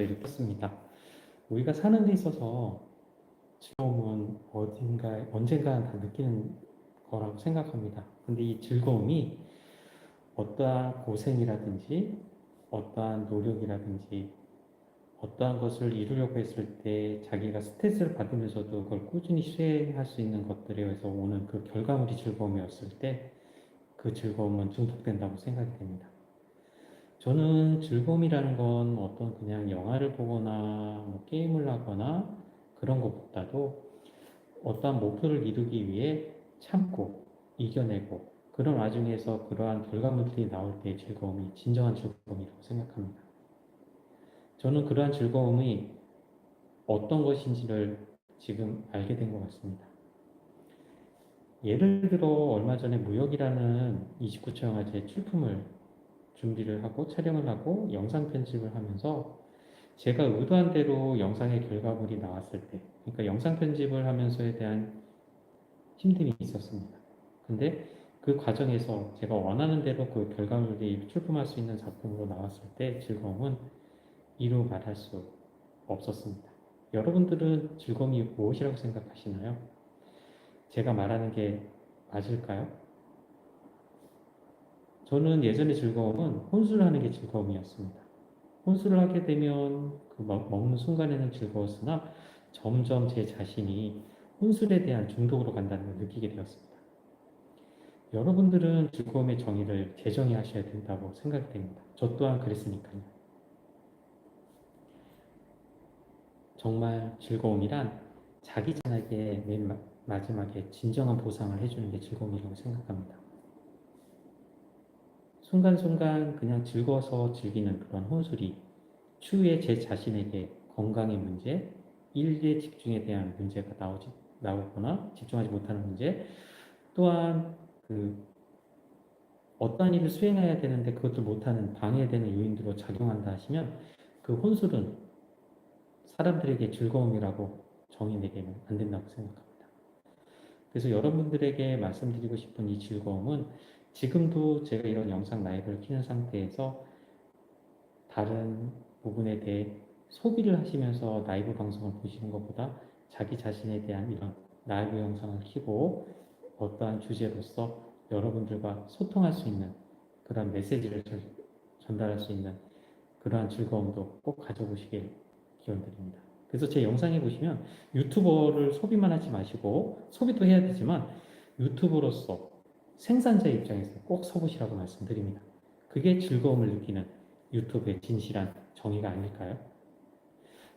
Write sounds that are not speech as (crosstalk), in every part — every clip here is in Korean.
이렇게 했습니다. 우리가 사는 데 있어서 즐거움은 어딘가 언젠가 다 느끼는 거라고 생각합니다. 근데 이 즐거움이 어떠한 고생이라든지 어떠한 노력이라든지 어떠한 것을 이루려고 했을 때 자기가 스트레스를 받으면서도 그걸 꾸준히 수행할 수 있는 것들에 의해서 오는 그 결과물이 즐거움이었을 때 그 즐거움은 중독된다고 생각이 됩니다. 저는 즐거움이라는 건 어떤 그냥 영화를 보거나 뭐 게임을 하거나 그런 것보다도 어떠한 목표를 이루기 위해 참고 이겨내고 그런 와중에서 그러한 결과물들이 나올 때의 즐거움이 진정한 즐거움이라고 생각합니다. 저는 그러한 즐거움이 어떤 것인지를 지금 알게 된 것 같습니다. 예를 들어 얼마 전에 무역이라는 29초 영화제 출품을 준비를 하고 촬영을 하고 영상 편집을 하면서 제가 의도한 대로 영상의 결과물이 나왔을 때, 그러니까 영상 편집을 하면서에 대한 힘듦이 있었습니다. 근데 그 과정에서 제가 원하는 대로 그 결과물이 출품할 수 있는 작품으로 나왔을 때 즐거움은 이루 말할 수 없었습니다. 여러분들은 즐거움이 무엇이라고 생각하시나요? 제가 말하는 게 맞을까요? 저는 예전의 즐거움은 혼술을 하는 게 즐거움이었습니다. 혼술을 하게 되면 그 먹- 먹는 순간에는 즐거웠으나 점점 제 자신이 혼술에 대한 중독으로 간다는 걸 느끼게 되었습니다. 여러분들은 즐거움의 정의를 재정의하셔야 된다고 생각이 됩니다. 저 또한 그랬으니까요. 정말 즐거움이란 자기 자에게 맨 마- 마지막에 진정한 보상을 해주는 게 즐거움이라고 생각합니다. 순간순간 그냥 즐거워서 즐기는 그런 혼술이 추후에 제 자신에게 건강의 문제, 일에 집중에 대한 문제가 나오지, 나오거나 집중하지 못하는 문제, 또한 그 어떠한 일을 수행해야 되는데 그것을 못하는 방해되는 요인으로 작용한다 하시면 그 혼술은 사람들에게 즐거움이라고 정의내게는 안 된다고 생각합니다. 그래서 여러분들에게 말씀드리고 싶은 이 즐거움은 지금도 제가 이런 영상 라이브를 키는 상태에서 다른 부분에 대해 소비를 하시면서 라이브 방송을 보시는 것보다 자기 자신에 대한 이런 라이브 영상을 키고 어떠한 주제로서 여러분들과 소통할 수 있는 그런 메시지를 전- 전달할 수 있는 그러한 즐거움도 꼭 가져보시길 기원드립니다. 그래서 제 영상에 보시면 유튜버를 소비만 하지 마시고 소비도 해야 되지만 유튜버로서 생산자 입장에서 꼭 서보시라고 말씀드립니다. 그게 즐거움을 느끼는 유튜브의 진실한 정의가 아닐까요?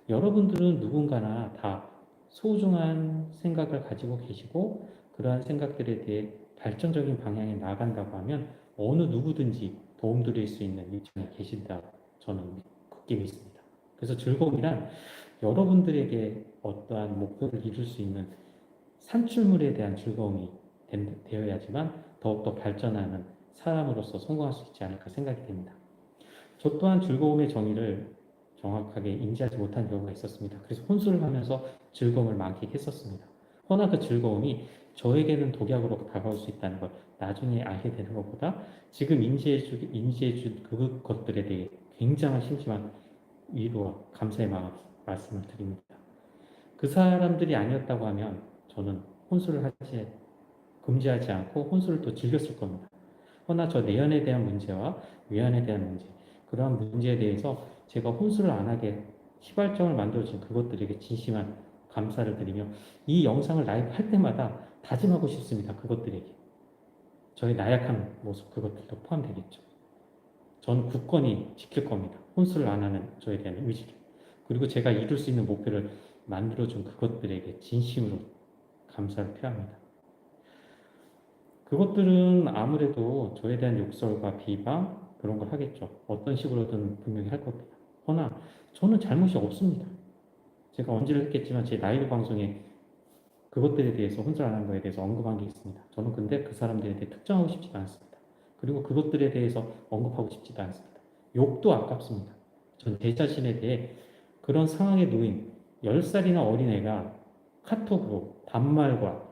여러분들은 누군가나 다 소중한 생각을 가지고 계시고 그러한 생각들에 대해 발전적인 방향에 나아간다고 하면 어느 누구든지 도움드릴 수 있는 입장에 계신다 저는 굳게 믿습니다. 그래서 즐거움이란 여러분들에게 어떠한 목표를 이룰 수 있는 산출물에 대한 즐거움이 된- 되어야지만 더욱더 발전하는 사람으로서 성공할 수 있지 않을까 생각이 됩니다. 저 또한 즐거움의 정의를 정확하게 인지하지 못한 경우가 있었습니다. 그래서 혼술을 하면서 즐거움을 만끽했었습니다. 허나 그 즐거움이 저에게는 독약으로 다가올 수 있다는 걸 나중에 알게 되는 것보다 지금 인지해주, 인지해준 그것들에 대해 굉장한 심심한 위로와 감사의 마음 말씀을 드립니다. 그 사람들이 아니었다고 하면 저는 혼술을 하지 금지하지 않고 혼술을 또 즐겼을 겁니다. 허나 저 내연에 대한 문제와 외연에 대한 문제 그러한 문제에 대해서 제가 혼술을 안 하게 시발점을 만들어준 그것들에게 진심한 감사를 드리며 이 영상을 라이브 할 때마다 다짐하고 싶습니다. 그것들에게 저의 나약한 모습 그것들도 포함되겠죠. 전 굳건히 지킬 겁니다. 혼술을 안 하는 저에 대한 의지를. 그리고 제가 이룰 수 있는 목표를 만들어준 그것들에게 진심으로 감사를 표합니다. 그것들은 아무래도 저에 대한 욕설과 비방 그런 걸 하겠죠. 어떤 식으로든 분명히 할 겁니다. 허나 저는 잘못이 없습니다. 제가 언제를 했겠지만 제 라이브 방송에 그것들에 대해서 혼자 안 한 거에 대해서 언급한 게 있습니다. 저는 근데 그 사람들에 대해 특정하고 싶지가 않습니다. 그리고 그것들에 대해서 언급하고 싶지도 않습니다. 욕도 아깝습니다. 전 제 자신에 대해 그런 상황에 놓인 10살이나 어린애가 카톡으로 반말과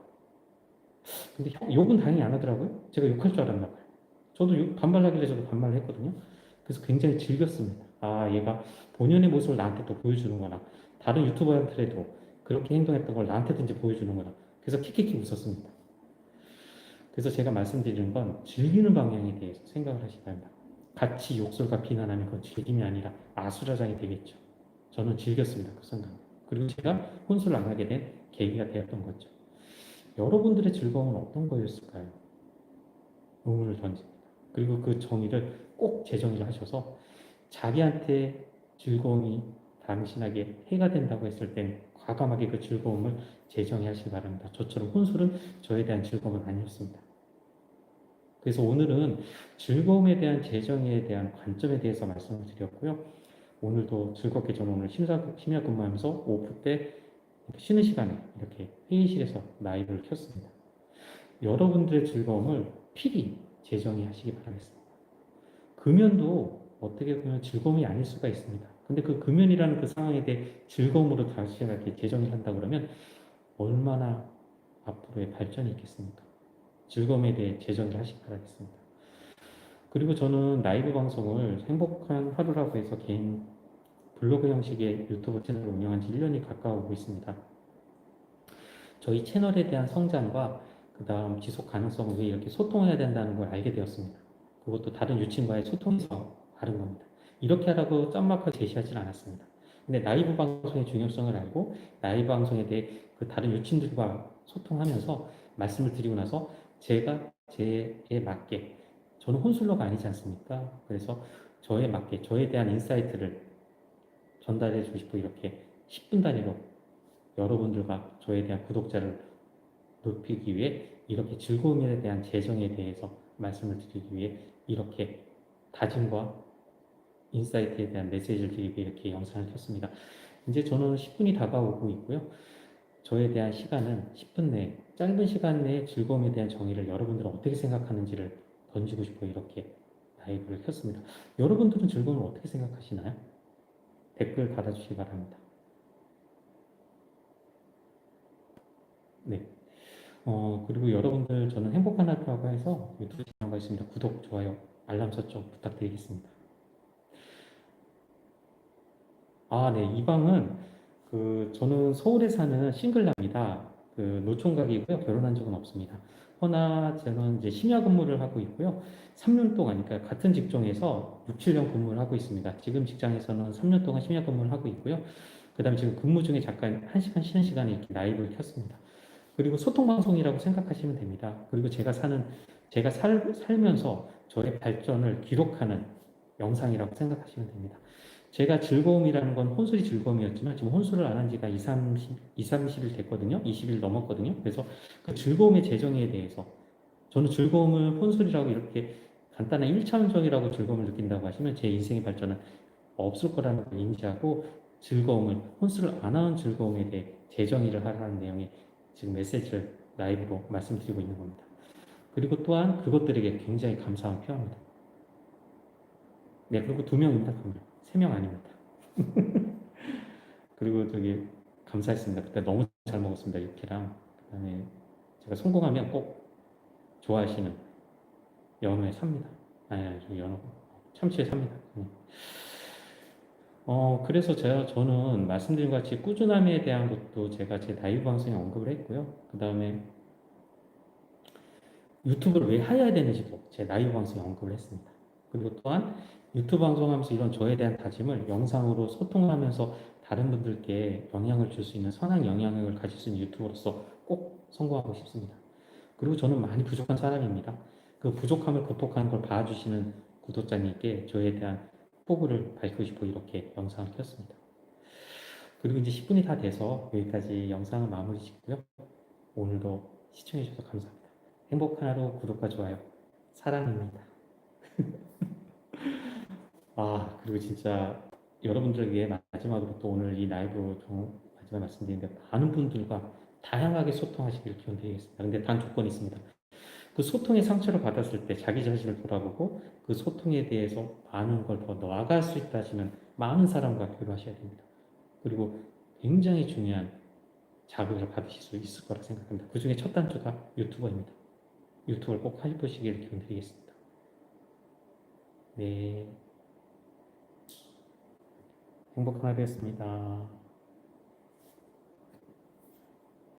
근데 형- 욕은 당연히 안 하더라고요. 제가 욕할 줄 알았나 봐요. 저도 욕- 반말하길래 저도 반말을 했거든요. 그래서 굉장히 즐겼습니다. 아, 얘가 본연의 모습을 나한테 또 보여주는구나. 다른 유튜버한테도 그렇게 행동했던 걸 나한테도 이제 보여주는구나. 그래서 키키키 웃었습니다. 그래서 제가 말씀드리는 건 즐기는 방향에 대해서 생각을 하시기 바랍니다. 같이 욕설과 비난하면 그건 즐김이 아니라 아수라장이 되겠죠. 저는 즐겼습니다. 그 순간. 그리고 제가 혼술을 안 하게 된 계기가 되었던 거죠. 여러분들의 즐거움은 어떤 거였을까요? 의문을 던집니다. 그리고 그 정의를 꼭 재정의를 하셔서 자기한테 즐거움이 당신에게 해가 된다고 했을 땐 과감하게 그 즐거움을 재정의하시기 바랍니다. 저처럼 혼술은 저에 대한 즐거움은 아니었습니다. 그래서 오늘은 즐거움에 대한 재정의에 대한 관점에 대해서 말씀을 드렸고요. 오늘도 즐겁게 저는 오늘 심사, 심야 근무하면서 오프 때 쉬는 시간에 이렇게 회의실에서 라이브를 켰습니다. 여러분들의 즐거움을 필히 재정의 하시기 바라겠습니다. 금연도 어떻게 보면 즐거움이 아닐 수가 있습니다. 근데 그 금연이라는 그 상황에 대해 즐거움으로 다시 이렇게 재정의를 한다 그러면 얼마나 앞으로의 발전이 있겠습니까? 즐거움에 대해 재정의를 하시기 바라겠습니다. 그리고 저는 라이브 방송을 행복한 하루라고 해서 개인 블로그 형식의 유튜브 채널을 운영한 지 1년이 가까워오고 있습니다. 저희 채널에 대한 성장과 그 다음 지속 가능성을 위해 이렇게 소통해야 된다는 걸 알게 되었습니다. 그것도 다른 유친과의 소통에서 다른 겁니다. 이렇게 하라고 짠막하게 제시하진 않았습니다. 근데 라이브 방송의 중요성을 알고 라이브 방송에 대해 그 다른 유친들과 소통하면서 말씀을 드리고 나서 제가 제에 맞게 저는 혼술러가 아니지 않습니까? 그래서 저에 맞게 저에 대한 인사이트를 전달해 주고 싶고 이렇게 10분 단위로 여러분들과 저에 대한 구독자를 높이기 위해 이렇게 즐거움에 대한 재정에 대해서 말씀을 드리기 위해 이렇게 다짐과 인사이트에 대한 메시지를 드리기 위해 이렇게 영상을 켰습니다. 이제 저는 10분이 다가오고 있고요. 저에 대한 시간은 10분 내에 짧은 시간 내에 즐거움에 대한 정의를 여러분들은 어떻게 생각하는지를 던지고 싶어 이렇게 라이브를 켰습니다. 여러분들은 즐거움을 어떻게 생각하시나요? 댓글 달아주시기 바랍니다. 네. 어, 그리고 여러분들 저는 행복한 하루라고 해서 유튜브 채널가 있습니다. 구독, 좋아요, 알람 설정 부탁드리겠습니다. 아, 네. 이 방은 그 저는 서울에 사는 싱글남이다. 그 노총각이고요. 결혼한 적은 없습니다. 허나 저는 이제 심야 근무를 하고 있고요. 3년 동안, 그러니까 같은 직종에서 6, 7년 근무를 하고 있습니다. 지금 직장에서는 3년 동안 심야 근무를 하고 있고요. 그 다음에 지금 근무 중에 잠깐 1시간 쉬는 시간에 이렇게 라이브를 켰습니다. 그리고 소통방송이라고 생각하시면 됩니다. 그리고 제가 사는, 제가 살, 살면서 저의 발전을 기록하는 영상이라고 생각하시면 됩니다. 제가 즐거움이라는 건 혼술이 즐거움이었지만 지금 혼술을 안 한 지가 2, 30, 2, 30일 됐거든요. 20일 넘었거든요. 그래서 그 즐거움의 재정에 대해서 저는 즐거움을 혼술이라고 이렇게 간단한 1차원적이라고 즐거움을 느낀다고 하시면 제 인생의 발전은 없을 거라는 걸 인지하고 즐거움을 혼술을 안 하는 즐거움에 대해 재정의를 하라는 내용의 지금 메시지를 라이브로 말씀드리고 있는 겁니다. 그리고 또한 그것들에게 굉장히 감사함을 표합니다. 네, 그리고 두 명입니다. 세명 아닙니다. (laughs) 그리고 저기 감사했습니다. 그때 너무 잘 먹었습니다. 육회랑 그다음에 제가 성공하면 꼭 좋아하시는 연어에 삽니다. 아니, 아니 연어 참치에 삽니다. 네. 어, 그래서 제가 저는 말씀드린 것 같이 꾸준함에 대한 것도 제가 제 라이브 방송에 언급을 했고요. 그 다음에 유튜브를 왜 해야 되는지도 제 라이브 방송에 언급을 했습니다. 그리고 또한 유튜브 방송하면서 이런 저에 대한 다짐을 영상으로 소통하면서 다른 분들께 영향을 줄 수 있는 선한 영향력을 가질 수 있는 유튜버로서 꼭 성공하고 싶습니다. 그리고 저는 많이 부족한 사람입니다. 그 부족함을 극복하는 걸 봐주시는 구독자님께 저에 대한 포부를 밝히고 싶어 이렇게 영상을 켰습니다. 그리고 이제 10분이 다 돼서 여기까지 영상을 마무리 짓고요. 오늘도 시청해주셔서 감사합니다. 행복한 하루 구독과 좋아요 사랑입니다. (laughs) 아 그리고 진짜 여러분들을 위해 마지막으로 또 오늘 이 라이브 마지막 말씀드리는데 많은 분들과 다양하게 소통하시기를 기원드리겠습니다. 근데 단 조건이 있습니다. 그 소통의 상처를 받았을 때 자기 자신을 돌아보고 그 소통에 대해서 많은 걸 더 나아갈 수 있다 하시면 많은 사람과 교류하셔야 됩니다. 그리고 굉장히 중요한 자극을 받으실 수 있을 거라 생각합니다. 그 중에 첫 단추가 유튜버입니다. 유튜브를 꼭 해보시기를 기원드리겠습니다. 네. 행복한 하루였습니다.